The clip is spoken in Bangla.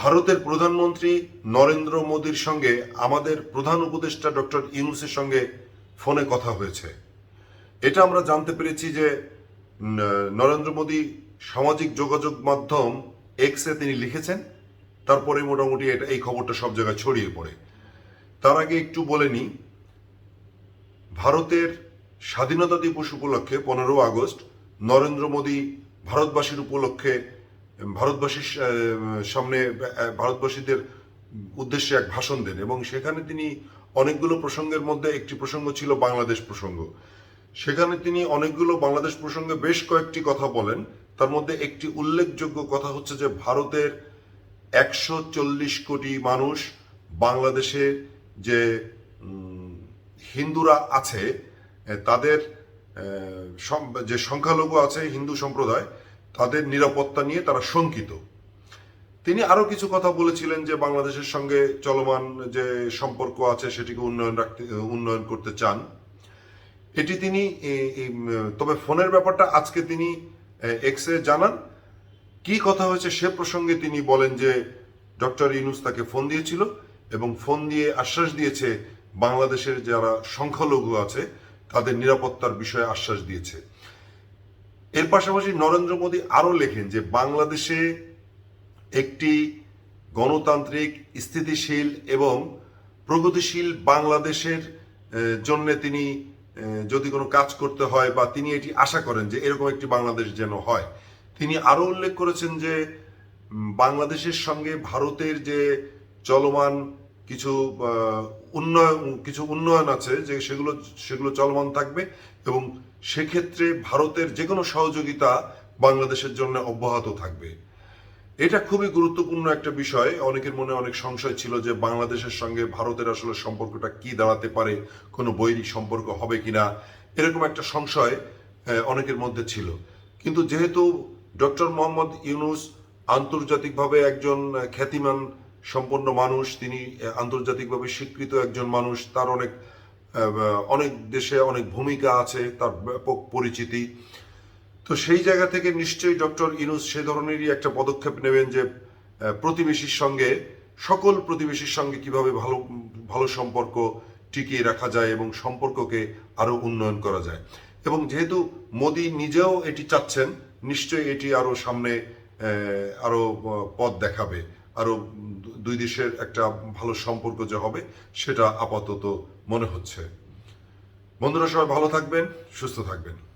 ভারতের প্রধানমন্ত্রী নরেন্দ্র মোদীর সঙ্গে আমাদের প্রধান উপদেষ্টা ডক্টর ইউনুসের সঙ্গে ফোনে কথা হয়েছে। এটা আমরা জানতে পেরেছি যে নরেন্দ্র মোদী সামাজিক যোগাযোগ মাধ্যম এক্সে তিনি লিখেছেন। তারপরে মোটামুটি এটা, এই খবরটা সব জায়গায় ছড়িয়ে পড়ে। তার আগে একটু বলে নিই, ভারতের স্বাধীনতা দিবস উপলক্ষে পনেরো আগস্ট নরেন্দ্র মোদী ভারতবাসীর উপলক্ষে ভারতবাসীর সামনে ভারতবাসীদের উদ্দেশ্যে এক ভাষণ দেন এবং সেখানে তিনি অনেকগুলো প্রসঙ্গের মধ্যে একটি প্রসঙ্গ ছিল বাংলাদেশ প্রসঙ্গ। সেখানে তিনি অনেকগুলো বাংলাদেশ প্রসঙ্গে বেশ কয়েকটি কথা বলেন। তার মধ্যে একটি উল্লেখযোগ্য কথা হচ্ছে যে ভারতের একশো চল্লিশ কোটি মানুষ বাংলাদেশে যে হিন্দুরা আছে তাদের যে সংখ্যালঘু আছে হিন্দু সম্প্রদায় তাদের নিরাপত্তা নিয়ে তারা শঙ্কিত। তিনি আরও কিছু কথা বলেছিলেন যে বাংলাদেশের সঙ্গে চলমান যে সম্পর্ক আছে সেটিকে উন্নয়ন রাখতে, উন্নয়ন করতে চান। এটি তিনি তবে ফোনের ব্যাপারটা আজকে তিনি এক্সে জানান। কি কথা হয়েছে সে প্রসঙ্গে তিনি বলেন যে ডক্টর ইউনুস তাকে ফোন দিয়েছিল এবং ফোন দিয়ে আশ্বাস দিয়েছে বাংলাদেশের যারা সংখ্যালঘু আছে তাদের নিরাপত্তার বিষয়ে আশ্বাস দিয়েছে। এর পাশাপাশি নরেন্দ্র মোদী আরও লেখেন যে বাংলাদেশে একটি গণতান্ত্রিক, স্থিতিশীল এবং প্রগতিশীল বাংলাদেশের জন্য তিনি যদি কোনো কাজ করতে হয় বা তিনি এটি আশা করেন যে এরকম একটি বাংলাদেশ যেন হয়, তিনি আরও উল্লেখ করেছেন যে বাংলাদেশের সঙ্গে ভারতের যে চলমান কিছু উন্নয়ন কিছু উন্নয়ন আছে যে সেগুলো সেগুলো চলমান থাকবে এবং সেক্ষেত্রে ভারতের যে কোনো সহযোগিতা বাংলাদেশের জন্য অব্যাহত থাকবে। এটা খুবই গুরুত্বপূর্ণ একটা বিষয়। অনেকের মনে অনেক সংশয় ছিল যে বাংলাদেশের সঙ্গে ভারতের আসলে সম্পর্কটা কি দাঁড়াতে পারে, কোনো বৈরী সম্পর্ক হবে কিনা, এরকম একটা সংশয় অনেকের মধ্যে ছিল। কিন্তু যেহেতু ডক্টর মোহাম্মদ ইউনুস আন্তর্জাতিকভাবে একজন খ্যাতিমান, সম্পন্ন মানুষ, তিনি আন্তর্জাতিকভাবে স্বীকৃত একজন মানুষ, তার অনেক অনেক দেশে অনেক ভূমিকা আছে তার ব্যাপক পরিচিতি। তো সেই জায়গা থেকে নিশ্চয়ই ডক্টর ইনুস সে ধরনেরই একটা পদক্ষেপ নেবেন যে প্রতিবেশীর সঙ্গে সকল প্রতিবেশীর সঙ্গে কীভাবে ভালো ভালো সম্পর্ক টিকিয়ে রাখা যায় এবং সম্পর্ককে আরও উন্নয়ন করা যায়। এবং যেহেতু মোদী নিজেও এটি চাচ্ছেন নিশ্চয়ই এটি আরও সামনে আহ, আরও পথ দেখাবে। আরও দু- দুই দেশের একটা ভালো সম্পর্ক যে হবে, সেটা আপাতত মনে হচ্ছে। বন্ধুরা, সবাই ভালো থাকবেন, সুস্থ থাকবেন।